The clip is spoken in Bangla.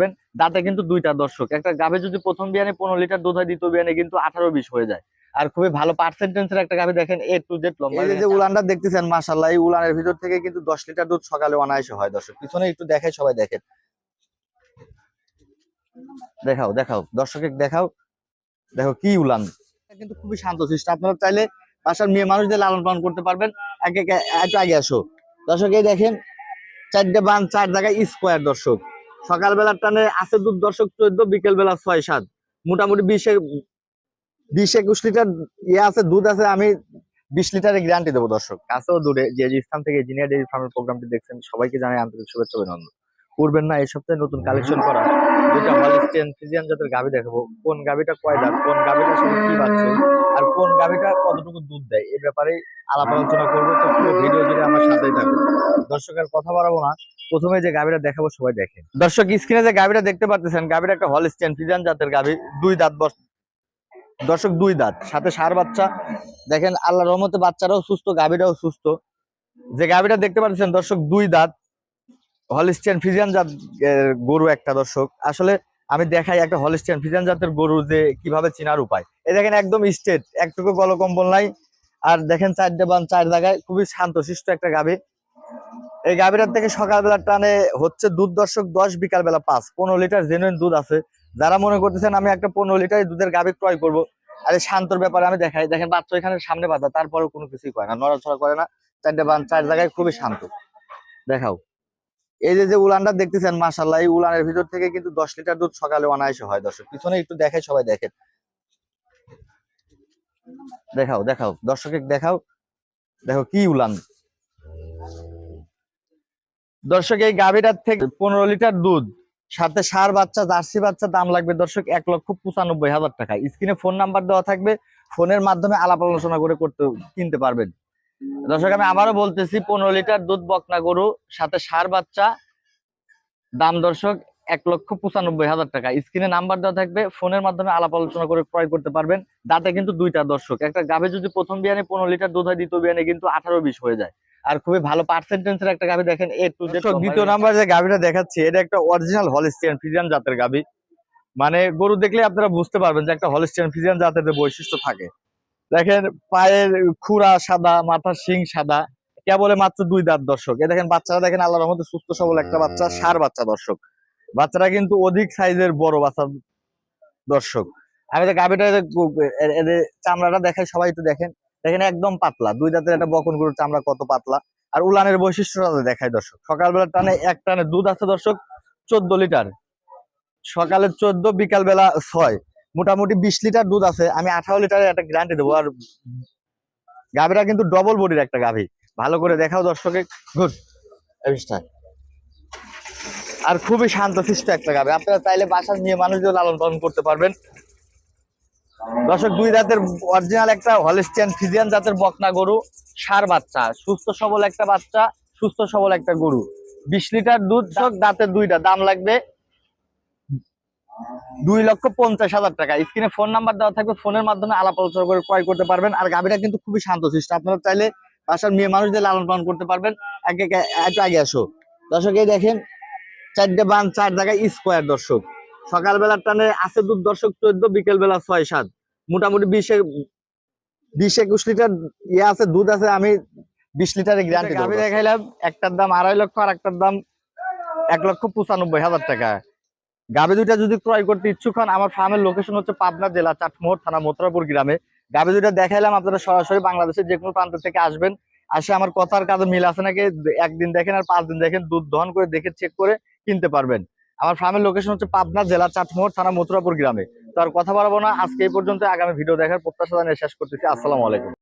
পারবেন। দাঁতে কিন্তু দুইটা দর্শক। একটা গাভে যদি প্রথম বিয়ানে পনেরো লিটার দুধ হয় দ্বিতীয় বিয়ানে কিন্তু আঠারো বিশ হয়ে যায়। আর খুবই ভালো পার্সেন্টেন্সের একটা গাভী দেখেন এ টু জেড লম্বা এই যে উলানটা দেখতেছেন মাশাল্লাহ এই উলানের ভিতর থেকে কিন্তু দশ লিটার দুধ সকালে অনায়াসে হয় দর্শক। পিছনে একটু দেখাই সবাই দেখেন। দেখাও দেখাও দর্শকে দেখাও। দেখো কি উলান। এটা কিন্তু খুবই শান্ত শিষ্ট আপনারা চাইলে বাসার মেয়ে মানুষদের লালন পালন করতে পারবেন। আগে- একটু আগে আসো। দর্শক এই দেখেন চারটে বান চার জায়গায় স্কোয়ার দর্শক। সকালবেলার টানে আছে দুধ দর্শক চোদ্দ বিকেল বেলা ছয়, সাত। মোটামুটি বিশে বিশ একুশ লিটার ইয়ে আছে, দুধ আছে, আমি বিশ লিটারের গ্যারান্টি দেবো দর্শক। কাছেও দূরে, যে যে স্থান থেকে জিনিয়ার ডেয়ারি ফার্মের প্রোগ্রামটি দেখছেন, সবাইকে জানাই আন্তরিক শুভেচ্ছা অভিনন্দন। করবেন না, এই সপ্তাহে নতুন কালেকশন করা। দুটা হলিস্টিয়ান ফিজিয়ান জাতের গাভি দেখাবো। কোন গাভিটা কয় কোন গাভিটার সাথে কি বাচ্চা, আর কোন গাভিটা কতটুকু দুধ দেয় এই ব্যাপারে আলাপ আলোচনা করব। তো পুরো ভিডিও জুড়ে আমার সাথেই থাকবে দর্শকের কথা বাড়াবো না প্রথমে যে গাভিটা দেখাবো, সবাই দেখেন। দর্শক, স্ক্রিনে যে গাভিটা দেখতে পাচ্ছেন, গাভিটা একটা হলিস্টিয়ান ফিজিয়ান জাতের গাভী, দুই দাঁত বস দর্শক, দুই দাঁত, সাথে সার বাচ্চা। দেখেন আল্লাহ রহমতে বাচ্চারাও সুস্থ গাভীরাও সুস্থ। যে গাভীটা দেখতে পাচ্ছেন, দর্শক, দুই দাঁত। হলিস্টিয়ান ফিজিয়ান জাত গরু একটা, দর্শক। আসলে আমি দেখাই একটা হলিস্টিয়ান ফিজিয়ান জাতের গরু যে কীভাবে চেনার উপায়। এই দেখেন, একদম স্টেট একটুকু গলকম্বল নাই। আর দেখেন, চারটে বান, চার জায়গায় খুবই শান্ত শিষ্ট একটা গাভী। এই গাভীটার থেকে সকালবেলা টানে হচ্ছে দুধ দর্শক দশ বিকাল বেলা পাঁচ। পনেরো লিটার জেনুইন দুধ আছে। যারা মনে করতেছেন আমি একটা পনেরো লিটার দুধের গাভী ক্রয় করব, আরে শান্তর ব্যাপারে আমি দেখাই। দেখেন বাচ্চা এখানে সামনে বাঁধা, তারপরেও কোনো কিছুই করে না, নড়াচড়া করে না। চারটে বান, চার জায়গায় খুবই শান্ত। দেখাও। এই যে যে উলানটা দেখতেছেন মাশাল্লাহ এই উলানের ভিতর থেকে কিন্তু দশ লিটার দুধ সকালে অনায়াসে হয় দর্শক। পিছনে একটু দেখাই, সবাই দেখেন। দেখাও দেখাও দর্শকে দেখাও। দেখো কি উলান। দর্শক, এই গাভীটার থেকে পনেরো লিটার দুধ, সাথে সার বাচ্চা, জার্সি বাচ্চা দাম লাগবে দর্শক এক লক্ষ পঁচানব্বই হাজার টাকা। স্ক্রিনে ফোন নাম্বার দেওয়া থাকবে, ফোনের মাধ্যমে আলাপ আলোচনা করে করতে, কিনতে পারবেন। দর্শক, আমি আবারও বলতেছি, পনেরো লিটার দুধ বকনা গরু, সাথে সার বাচ্চা, দাম দর্শক এক লক্ষ পঁচানব্বই হাজার টাকা। স্ক্রিনে নাম্বার দেওয়া থাকবে, ফোনের মাধ্যমে আলাপ আলোচনা করে ক্রয় করতে পারবেন। দাঁতে কিন্তু দুইটা দর্শক, একটা গাভী যদি প্রথম বিয়ানে পনেরো লিটার দুধ হয়, দ্বিতীয় বিয়ানে কিন্তু আঠারো বিশ হয়ে যায়। আর খুবই ভালো পার্সেন্টেন্সের একটা গাভী দেখেন এ টু জেড দ্বিতীয় নাম্বার যে গাভীটা দেখাচ্ছি এটা একটা অরিজিনাল হলিস্টিয়ান ফিজিয়ান জাতের গাভী। মানে গরু দেখলে আপনারা বুঝতে পারবেন যে একটা হলিস্টিয়ান ফিজিয়ান জাতের বৈশিষ্ট্য থাকে। দেখেন পায়ের খুরা সাদা মাথার শিং সাদা কেবলে মাত্র দুই দাঁত দর্শক। এ দেখেন বাচ্চারা দেখেন আল্লাহর রহমতে সুস্থ সবল একটা বাচ্চা সার বাচ্চা দর্শক। বাচ্চারা কিন্তু অধিক সাইজের বড় বাচ্চা দর্শক। আমি তো গাভীটা চামড়াটা দেখাই সবাই একটু দেখেন। দেখেন একদম পাতলা। দুই দাঁতের একটা বকন গরুর চামড়া কত পাতলা। আর উলানের বৈশিষ্ট্যটা দেখায় দর্শক। সকালবেলা টানে এক টানে দুধ আছে দর্শক, চোদ্দ লিটার। সকালে চোদ্দ বিকাল বেলা ছয়। মোটামুটি বিশ লিটার দুধ আছে। আমি আঠারো লিটারের একটা গ্যারান্টি দেবো। আর গাভীরা কিন্তু ডবল বডির একটা গাভী। ভালো করে দেখাও দর্শকে। গুড আর খুবই শান্তশিষ্ট একটা গাভী। আপনারা চাইলে বাসার নিয়ে মানুষদের লালন পালন করতে পারবেন। দর্শক, দুই দাঁতের অরিজিনাল একটা হলিস্টিয়ান ফিজিয়ান জাতের বকনা গরু, সার বাচ্চা, সুস্থ সবল একটা বাচ্চা, সুস্থ সবল একটা গরু। বিশ লিটার দুধ সব দাঁতের দুইটা, দাম লাগবে দুই লক্ষ পঞ্চাশ হাজার টাকা। স্ক্রিনে ফোন নাম্বার দেওয়া থাকবে ফোনের মাধ্যমে আলাপ আলোচনা করে ক্রয় করতে পারবেন। আর গাভীটা কিন্তু খুবই শান্তশিষ্ট আপনারা চাইলে বাসার মেয়ে মানুষদের লালন পালন করতে পারবেন। আগে আগে- একটু আগে আসো। দর্শক, এই দেখেন, চারটে বান, চার জায়গায় স্কোয়ার দর্শক। সকালবেলার টানে আছে দুধ দর্শক চোদ্দ বিকেল বেলা ছয় সাত। মোটামুটি বিশে বিশ একুশ লিটার ইয়ে আছে দুধ আছে আমি বিশ লিটারের গ্যারান্টি গাভি দেখাইলাম একটার দাম আড়াই লক্ষ আর একটার দাম এক লক্ষ পঁচানব্বই হাজার টাকা। গাভি দুইটা যদি ক্রয় করতে ইচ্ছুক হন আমার ফার্মের লোকেশন হচ্ছে পাবনা জেলা চাটমোহর থানা মথুরাপুর গ্রামে। গাভি দুইটা দেখাইলাম আপনারা সরাসরি বাংলাদেশের যে কোনো প্রান্ত থেকে আসবেন। আসে আমার কথার কাজে মিল আছে নাকি? একদিন দেখেন আর পাঁচ দিন দেখেন দুধ দহন করে দেখে চেক করে কিনতে পারবেন। আমার ফার্মের লোকেশন হচ্ছে পাবনা জেলা চাটমোহর, থানা মথুরাপুর গ্রামে। তো আর কথা বাড়াবো না, আজকে এই পর্যন্ত আগামী ভিডিও দেখার প্রত্যাশা জানিয়ে শেষ করতেছি। আসসালামু আলাইকুম।